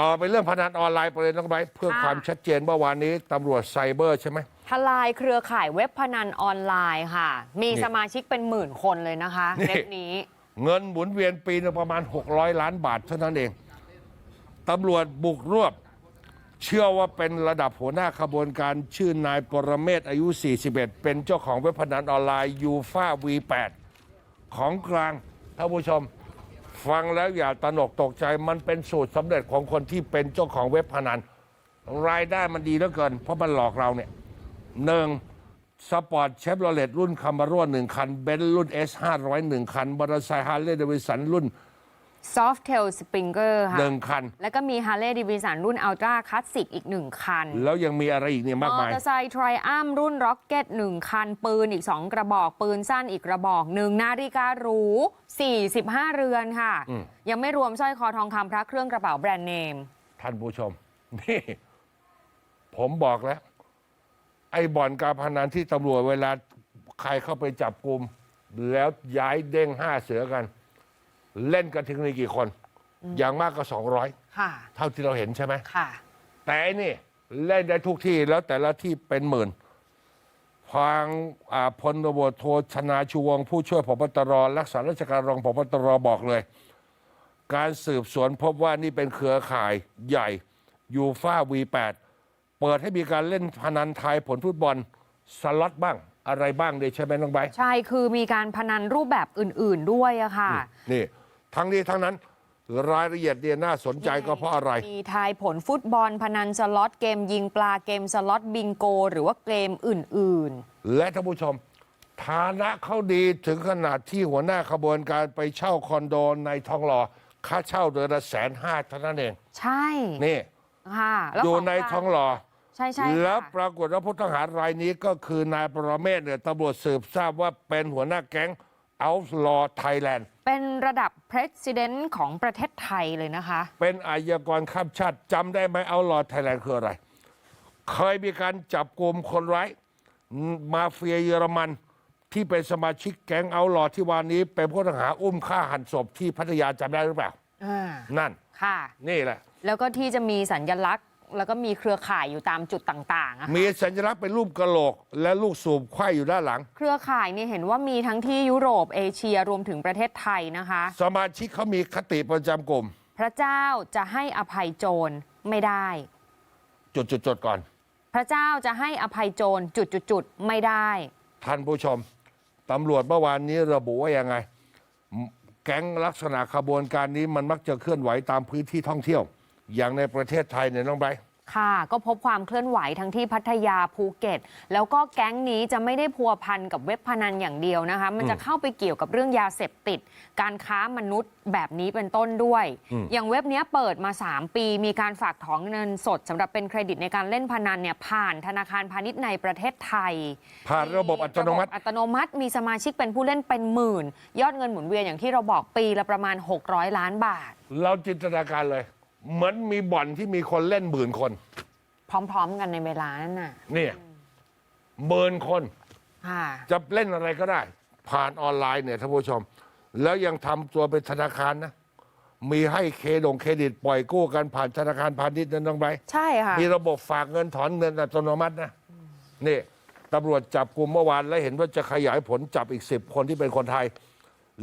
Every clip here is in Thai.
ต่อไปเรื่องพนันออนไลน์ประเด็นน้องไบร์ทเพื่อค่ะความชัดเจนเมื่อวานนี้ตำรวจไซเบอร์ใช่ไหมทลายเครือข่ายเว็บพนันออนไลน์ค่ะ มีนี่สมาชิกเป็นหมื่นคนเลยนะคะนี่เว็บนี้ เงินหมุนเวียนปีนึงประมาณ 600 ล้านบาทเท่านั้นเองตำรวจบุกรวบ เชื่อว่าเป็นระดับหัวหน้าขบวนการชื่อนายปรเมศอายุ 41 เป็นเจ้าของเว็บพนันออนไลน์ยูฟา V8 ของกลางท่านผู้ชม ฟังแล้วอย่าตระหนกตกใจมันเป็นสูตรสำเร็จของคนที่เป็นเจ้าของเว็บพนัน รายได้มันดีเหลือเกิน เพราะมันหลอกเราเนี่ยหนึ่งสปอร์ตเชฟโรเลตรุ่นคามบาร่หนึ่งคันเบนซ์รุ่น S 5 0 1คันมอเตอร์ไซค์ฮาร์เลย์เดวิสันรุ่น Softail Springer ค่ะ หนึ่งคัน แล้วก็มี Harley Davidson รุ่น Ultra Classic อีก 1 คันแล้วยังมีอะไรอีกเนี่ยมมากอมาย เตอร์ไซค์ Triumph รุ่น Rocket 1 คัน ปืนอีก 2 กระบอก ปืนสั้นอีกกระบอกหนึ่งนาฬิกาหรู 45 เรือนค่ะ อืม ยังไม่รวมสร้อยคอทองคำพระเครื่องกระเป๋าแบรนด์เนม ท่านผู้ชม นี่ ผมบอกแล้ว ไอ้บ่อนการพนันที่ตำรวจเวลาใครเข้าไปจับกลุ่มแล้วย้ายเด้งห้าเสือกัน เล่นกันถึงในกี่คน อย่างมากก็สองร้อยค่ะเท่าที่เราเห็นใช่ไหม ค่ะ แต่ไอ้นี่เล่นได้ทุกที่แล้วแต่ละที่เป็นหมื่นทางอ่าพลตำรวจโทชนาชูวงศ์ผู้ช่วยพบตรรักษาราชการรองพบตรบอกเลย การสืบสวนพบว่านี่เป็นเครือข่ายใหญ่ยูฟ่า V8 เปิดให้มีการเล่นพนันทายผลฟุตบอลสล็อตบ้างอะไรบ้างเลยใช่ไหมน้องไบร์ท ใช่ คือมีการพนันรูปแบบอื่น ๆ ด้วยอะค่ะ นี่ ทั้งนี้ทั้งนั้นรายละเอียดเนี่ยน่าสนใจก็เพราะอะไร มีทายผลฟุตบอลพนันสล็อตเกมยิงปลาเกมสล็อตบิงโก หรือว่าเกมอื่น และท่านผู้ชม ฐานะเขาดีถึงขนาดที่หัวหน้าขบวนการไปเช่าคอนโดในทองหล่อค่าเช่าเดือนละแสนห้าเท่านั้นเอง ๆ ใช่นี่ค่ะแล้วอยู่ขในกลาทองหล่อ ใช่ใช่แล้วค่ะปรากฏว่าผู้ต้องหารายนี้ก็คือนายประเมศเนี่ยตำรวจสืบทราบว่าเป็นหัวหน้าแก๊ง Outlaw Thailand เป็นระดับ president ของประเทศไทยเลยนะคะ เป็นอายากรข้ามชาติจำได้ไหม Outlaw Thailand คืออะไร เคยมีการจับกลุ่มคนร้ายมาเฟียเยอรมันที่เป็นสมาชิกแก๊งเอาลอที่วานนี้ เป็นผู้ต้องหาอุ้มฆ่าหันศพที่พัทยาจำได้หรือเปล่าอ่านั่นค่ะ นี่แหละ แล้วก็ที่จะมีสัญลักษณ์ แล้วก็มีเครือข่ายอยู่ตามจุดต่างๆอะค่ะมีสัญลักษณ์เป็นรูปกระโหลก และลูกสูบไขว้อยู่ด้านหลัง เครือข่ายเนี่ยเห็นว่ามีทั้งที่ยุโรปเอเชียรวมถึงประเทศไทยนะคะ สมาชิกเขามีคติประจำกลุ่ม พระเจ้าจะให้อภัยโจรไม่ได้ จุดๆๆก่อน พระเจ้าจะให้อภัยโจรจุดๆๆไม่ได้ ท่านผู้ชม ตำรวจเมื่อวานนี้ระบุว่ายังไง แก๊งลักษณะขบวนการนี้มันมักจะเคลื่อนไหวตามพื้นที่ท่องเที่ยว อย่างในประเทศไทยเนี่ยน้องไบร์ทค่ะ ก็พบความเคลื่อนไหวทั้งที่พัทยาภูเก็ต แล้วก็แก๊งนี้จะไม่ได้พัวพันกับเว็บพนันอย่างเดียวนะคะ มันจะเข้าไปเกี่ยวกับเรื่องยาเสพติด การค้ามนุษย์แบบนี้เป็นต้นด้วย อย่างเว็บเนี้ยเปิดมา 3 ปี มีการฝากถอนเงินสดสำหรับเป็นเครดิตในการเล่นพนันเนี่ยผ่านธนาคารพาณิชย์ในประเทศไทย ผ่านระบบอัตโนมัติระบบอัตโนมัติมีสมาชิกเป็นผู้เล่นเป็นหมื่น ยอดเงินหมุนเวียนอย่างที่เราบอกปีละประมาณ 600 ล้านบาท เราจินตนาการเลย เหมือนมีบ่อนที่มีคนเล่นหมื่นคน พร้อมๆกันในเวลานั้นน่ะ เนี่ยหมื่นคน ค่ะ จะเล่นอะไรก็ได้ ผ่านออนไลน์เนี่ยท่านผู้ชม แล้วยังทำตัวเป็นธนาคารนะ มีให้เครดงเครดิตปล่อยกู้กันผ่านธนาคารพาณิชย์นั่นน้องไบร์ทใช่ค่ะ มีระบบฝากเงินถอนเงินอัตโนมัตินะนี่ตำรวจจับกลุ่มเมื่อวาน และเห็นว่าจะขยายผลจับอีกสิบคนที่เป็นคนไทย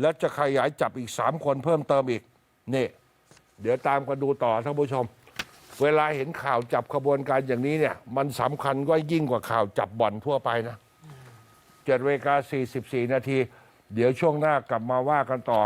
และจะขยายจับอีกสามคนเพิ่มเติมอีกนี่ เดี๋ยวตามกันดูต่อท่านผู้ชม เวลาเห็นข่าวจับขบวนการอย่างนี้เนี่ย มันสำคัญก็ยิ่งกว่าข่าวจับบ่อนทั่วไปนะเจ็ดเวลาสี่สิบสี่นาที เดี๋ยวช่วงหน้ากลับมาว่ากันต่อ